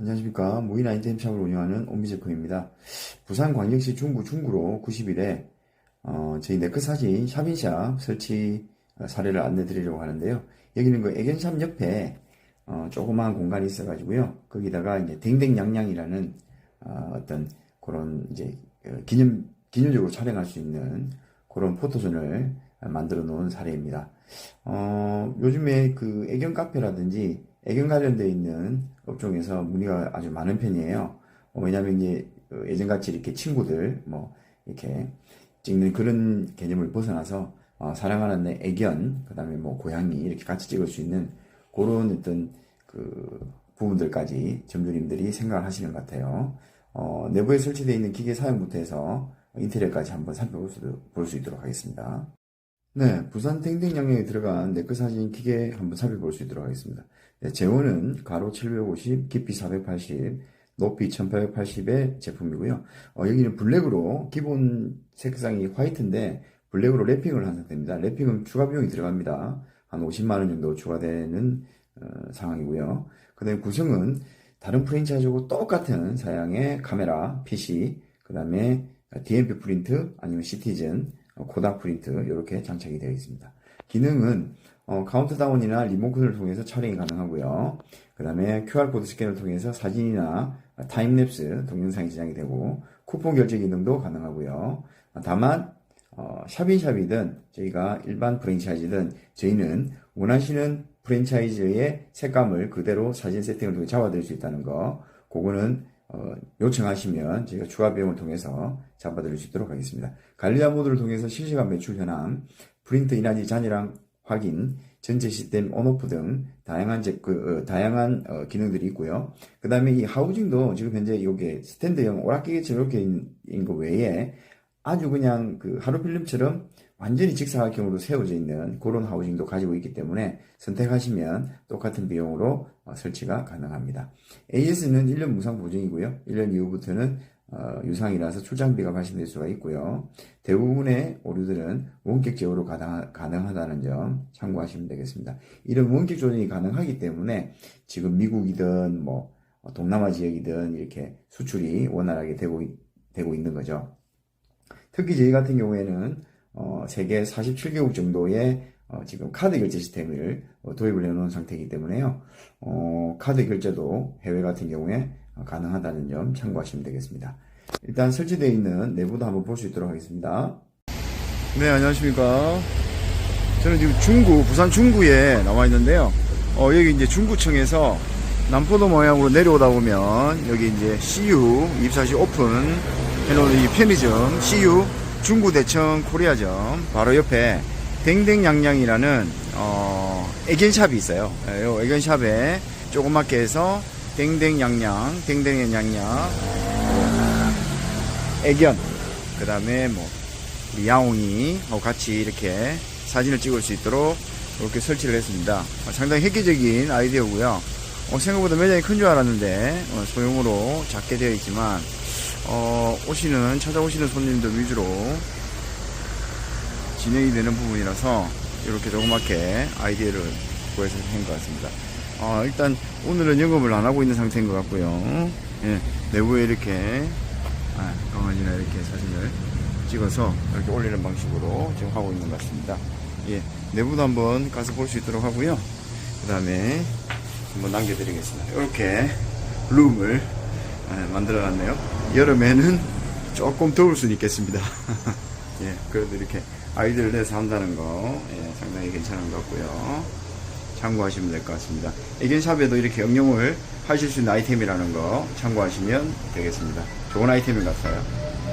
안녕하십니까. 무인 아이템 샵을 운영하는 옴비제코입니다. 부산 광역시 중구 중구로 90일에 어, 저희 네크 사진 샵인샵 설치 어, 사례를 안내 드리려고 하는데요. 여기는 그 애견샵 옆에 어, 조그마한 공간이 있어가지고요. 거기다가 이제 댕댕냥냥이라는 어, 어떤 그런 이제 어, 기념 기념적으로 촬영할 수 있는 그런 포토존을 만들어 놓은 사례입니다. 어, 요즘에 그 애견 카페라든지 애견 관련되어 있는 업종에서 문의가 아주 많은 편이에요. 어, 왜냐면 이제 어, 예전같이 이렇게 친구들 뭐 이렇게 찍는 그런 개념을 벗어나서 어, 사랑하는 내 애견, 그 다음에 뭐 고양이 이렇게 같이 찍을 수 있는 그런 어떤 그 부분들까지 점주님들이 생각을 하시는 것 같아요. 어, 내부에 설치되어 있는 기계 사용부터 해서 인테리어까지 한번 살펴볼 수, 볼 수 있도록 하겠습니다. 네, 부산 땡땡 양양에 들어간 네크 사진 기계 한번 살펴볼 수 있도록 하겠습니다. 네, 재원은 가로 750, 깊이 480, 높이 1880의 제품이고요. 어, 여기는 블랙으로 기본 색상이 화이트인데 블랙으로 랩핑을 한 상태입니다. 랩핑은 추가 비용이 들어갑니다. 한 50만 원 정도 추가되는 어, 상황이고요. 그 다음에 구성은 다른 프랜차이즈하고 똑같은 사양의 카메라, PC, 그 다음에 DMP 프린트 아니면 시티즌, 어, 코닥 프린트 이렇게 장착이 되어 있습니다. 기능은 어, 카운트다운이나 리모컨을 통해서 촬영이 가능하고요. 그 다음에 QR코드 스캔을 통해서 사진이나 타임랩스 동영상이 제작이 되고 쿠폰 결제 기능도 가능하고요. 다만 어, 샵인샵이든 저희가 일반 프랜차이즈든 저희는 원하시는 프랜차이즈의 색감을 그대로 사진 세팅을 통해 잡아드릴 수 있다는 거 그거는 어, 요청하시면 저희가 추가 비용을 통해서 잡아드릴 수 있도록 하겠습니다. 관리자 모드를 통해서 실시간 매출 현황, 프린트 인하지 잔이랑 확인, 전체 시스템 온오프 등 다양한 제, 그, 어, 다양한 어, 기능들이 있고요. 그 다음에 이 하우징도 지금 현재 이게 스탠드형 오락기계처럼 이렇게 있는 거 외에 아주 그냥 그 하루 필름처럼 완전히 직사각형으로 세워져 있는 그런 하우징도 가지고 있기 때문에 선택하시면 똑같은 비용으로 어, 설치가 가능합니다. AS는 1년 무상 보증이고요. 1년 이후부터는 어, 유상이라서 출장비가 발생될 수가 있고요. 대부분의 오류들은 원격 제어로 가능, 가능하다는 점 참고하시면 되겠습니다. 이런 원격 조정이 가능하기 때문에 지금 미국이든 뭐 어, 동남아 지역이든 이렇게 수출이 원활하게 되고, 있- 되고 있는 거죠. 특히 저희 같은 경우에는 어, 세계 47개국 정도의 어, 지금 카드 결제 시스템을 어, 도입을 해놓은 상태이기 때문에요. 어, 카드 결제도 해외 같은 경우에 어, 가능하다는 점 참고하시면 되겠습니다. 일단 설치되어 있는 내부도 한번 볼 수 있도록 하겠습니다. 네, 안녕하십니까. 저는 지금 중구, 부산 중구에 나와 있는데요. 어, 여기 이제 중구청에서 남포도 모양으로 내려오다 보면 여기 이제 CU 24시 오픈 해놓은 이 편의점 CU 중구대청 코리아점 바로 옆에 댕댕냥냥이라는 어, 애견샵이 있어요. 예, 요 애견샵에 조그맣게 해서 댕댕냥냥, 댕댕냥냥, 애견, 그 다음에 뭐 우리 야옹이하고 같이 이렇게 사진을 찍을 수 있도록 이렇게 설치를 했습니다. 어, 상당히 획기적인 아이디어고요. 어, 생각보다 매장이 큰 줄 알았는데 어, 소형으로 작게 되어 있지만 어, 오시는 찾아오시는 손님들 위주로 진행이 되는 부분이라서 이렇게 조그맣게 아이디어를 구해서 한 것 같습니다. 어, 일단 오늘은 영업을 안 하고 있는 상태인 것 같고요. 예, 내부에 이렇게 아, 강아지나 이렇게 사진을 찍어서 이렇게 올리는 방식으로 지금 하고 있는 것 같습니다. 예, 내부도 한번 가서 볼 수 있도록 하고요. 그 다음에 한번 남겨드리겠습니다. 이렇게 룸을 아, 만들어 놨네요. 여름에는 조금 더울 수는 있겠습니다. 예, 그래도 이렇게 아이들 내서 한다는 거 예, 상당히 괜찮은 것 같고요. 참고하시면 될 것 같습니다. 애견샵에도 이렇게 응용을 하실 수 있는 아이템이라는 거 참고하시면 되겠습니다. 좋은 아이템인 것 같아요.